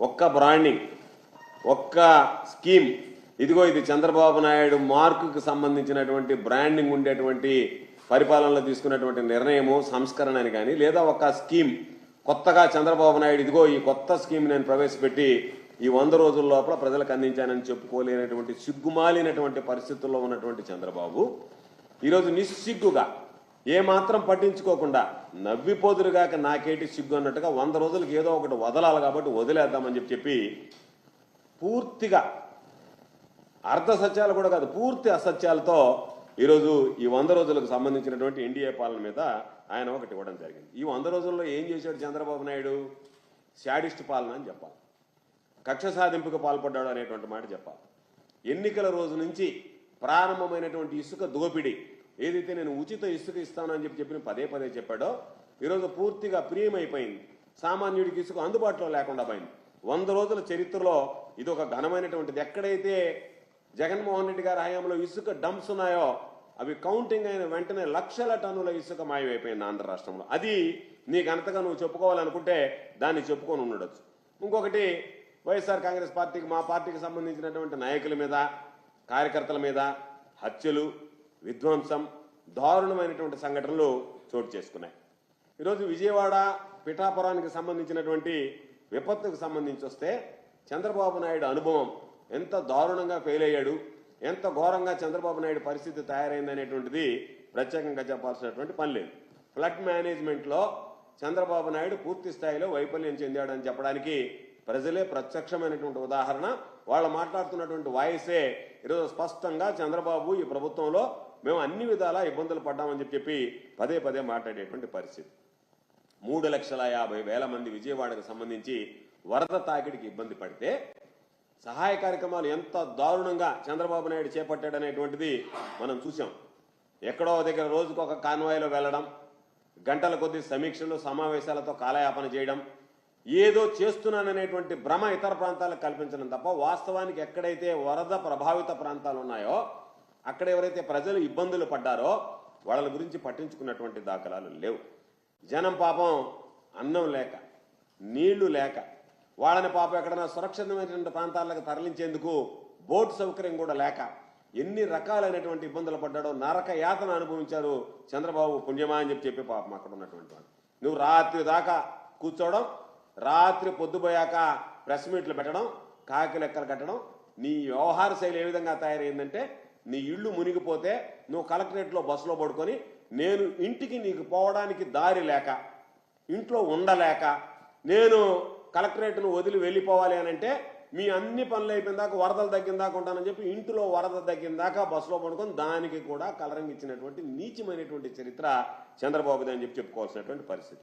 ఒక్క బ్రాండింగ్ ఒక్క స్కీమ్ ఇదిగో ఇది చంద్రబాబు నాయుడు మార్కుకు సంబంధించినటువంటి బ్రాండింగ్ ఉండేటువంటి పరిపాలనలో తీసుకున్నటువంటి నిర్ణయము సంస్కరణ అని కానీ లేదా ఒక స్కీమ్ కొత్తగా చంద్రబాబు నాయుడు ఇదిగో ఈ కొత్త స్కీమ్ నేను ప్రవేశపెట్టి ఈ వంద రోజుల లోపల ప్రజలకు అందించానని చెప్పుకోలేనటువంటి సిగ్గుమాలినటువంటి పరిస్థితుల్లో ఉన్నటువంటి చంద్రబాబు ఈరోజు నిస్సిగ్గుగా ఏమాత్రం పట్టించుకోకుండా నవ్విపోదురుగాక నాకేటి సిగ్గు అన్నట్టుగా వంద రోజులకి ఏదో ఒకటి వదలాలి కాబట్టి వదిలేద్దామని చెప్పి చెప్పి పూర్తిగా అర్ధ సత్యాలు కూడా కాదు పూర్తి అసత్యాలతో ఈరోజు ఈ వంద రోజులకు సంబంధించినటువంటి ఎన్డీఏ పాలన మీద ఆయన ఒకటి ఇవ్వడం జరిగింది. ఈ వంద రోజుల్లో ఏం చేశాడు చంద్రబాబు నాయుడు? శాడిస్ట్ పాలన అని చెప్పాలి. కక్ష సాధింపుకు పాల్పడ్డాడు అనేటువంటి మాట చెప్పాలి. ఎన్నికల రోజు నుంచి ప్రారంభమైనటువంటి ఇసుక దోపిడీ ఏదైతే నేను ఉచిత ఇసుక ఇస్తానని చెప్పి చెప్పిన పదే పదే చెప్పాడో ఈరోజు పూర్తిగా ప్రియమైపోయింది. సామాన్యుడికి ఇసుక అందుబాటులో లేకుండా పోయింది. వంద రోజుల చరిత్రలో ఇది ఒక ఘనమైనటువంటిది. ఎక్కడైతే జగన్మోహన్ రెడ్డి గారి హయాంలో ఇసుక డంప్స్ ఉన్నాయో అవి కౌంటింగ్ అయిన వెంటనే లక్షల టన్నుల ఇసుక మాయమైపోయింది ఆంధ్ర రాష్ట్రంలో. అది నీకు ఘనతగా నువ్వు చెప్పుకోవాలనుకుంటే దాన్ని చెప్పుకొని ఉండొచ్చు. ఇంకొకటి వైఎస్ఆర్ కాంగ్రెస్ పార్టీకి మా పార్టీకి సంబంధించినటువంటి నాయకుల మీద కార్యకర్తల మీద హత్యలు విధ్వంసం దారుణమైనటువంటి సంఘటనలు చోటు చేసుకున్నాయి. ఈరోజు విజయవాడ పిఠాపురానికి సంబంధించినటువంటి విపత్తుకు సంబంధించి వస్తే చంద్రబాబు నాయుడు అనుభవం ఎంత దారుణంగా ఫెయిల్ అయ్యాడు ఎంత ఘోరంగా చంద్రబాబు నాయుడు పరిస్థితి తయారైందనేటువంటిది ప్రత్యేకంగా చెప్పాల్సినటువంటి పని లేదు. ఫ్లడ్ మేనేజ్మెంట్లో చంద్రబాబు నాయుడు పూర్తి స్థాయిలో వైఫల్యం చెందాడని చెప్పడానికి ప్రజలే ప్రత్యక్షమైనటువంటి ఉదాహరణ. వాళ్ళు మాట్లాడుతున్నటువంటి వాయిసే ఈరోజు స్పష్టంగా చంద్రబాబు ఈ ప్రభుత్వంలో మేము అన్ని విధాలా ఇబ్బందులు పడ్డామని చెప్పి చెప్పి పదే పదే మాట్లాడేటువంటి పరిస్థితి. మూడు లక్షల యాభై వేల మంది విజయవాడకు సంబంధించి వరద తాకిడికి ఇబ్బంది పడితే సహాయ కార్యక్రమాలు ఎంత దారుణంగా చంద్రబాబు నాయుడు చేపట్టాడనేటువంటిది మనం చూసాం ఎక్కడో దగ్గర రోజుకు ఒక కాన్వాయ్లో వెళ్ళడం గంటల కొద్ది సమీక్షలు సమావేశాలతో కాలయాపన చేయడం ఏదో చేస్తున్నాననేటువంటి భ్రమ ఇతర ప్రాంతాలకు కల్పించడం తప్ప వాస్తవానికి ఎక్కడైతే వరద ప్రభావిత ప్రాంతాలు ఉన్నాయో అక్కడ ఎవరైతే ప్రజలు ఇబ్బందులు పడ్డారో వాళ్ళ గురించి పట్టించుకున్నటువంటి దాఖలాలు లేవు. జనం పాపం అన్నం లేక నీళ్ళు లేక వాళ్ళని పాపం ఎక్కడైనా సురక్షితమైనటువంటి ప్రాంతాలకు తరలించేందుకు బోట్ సౌకర్యం కూడా లేక ఎన్ని రకాలైనటువంటి ఇబ్బందులు పడ్డాడో నరక యాతన అనుభవించారు చంద్రబాబు పుణ్యమా అని చెప్పి చెప్పి పాపం అక్కడ ఉన్నటువంటి వాళ్ళు. నువ్వు రాత్రి దాకా కూర్చోవడం రాత్రి పొద్దుపోయాక ప్రెస్ మీట్లు పెట్టడం కాకి లెక్కలు కట్టడం నీ వ్యవహార శైలి ఏ విధంగా తయారైందంటే నీ ఇల్లు మునిగిపోతే నువ్వు కలెక్టరేట్లో బస్సులో పడుకొని నేను ఇంటికి నీకు పోవడానికి దారి లేక ఇంట్లో ఉండలేక నేను కలెక్టరేట్ను వదిలి వెళ్ళిపోవాలి అని అంటే మీ అన్ని పనులు అయిపోయిన దాకా వరదలు తగ్గిన దాకా ఉంటానని చెప్పి ఇంటిలో వరద తగ్గిన దాకా బస్సులో పడుకొని దానికి కూడా కలరింగ్ ఇచ్చినటువంటి నీచమైనటువంటి చరిత్ర చంద్రబాబుది అని చెప్పి చెప్పుకోవాల్సినటువంటి పరిస్థితి.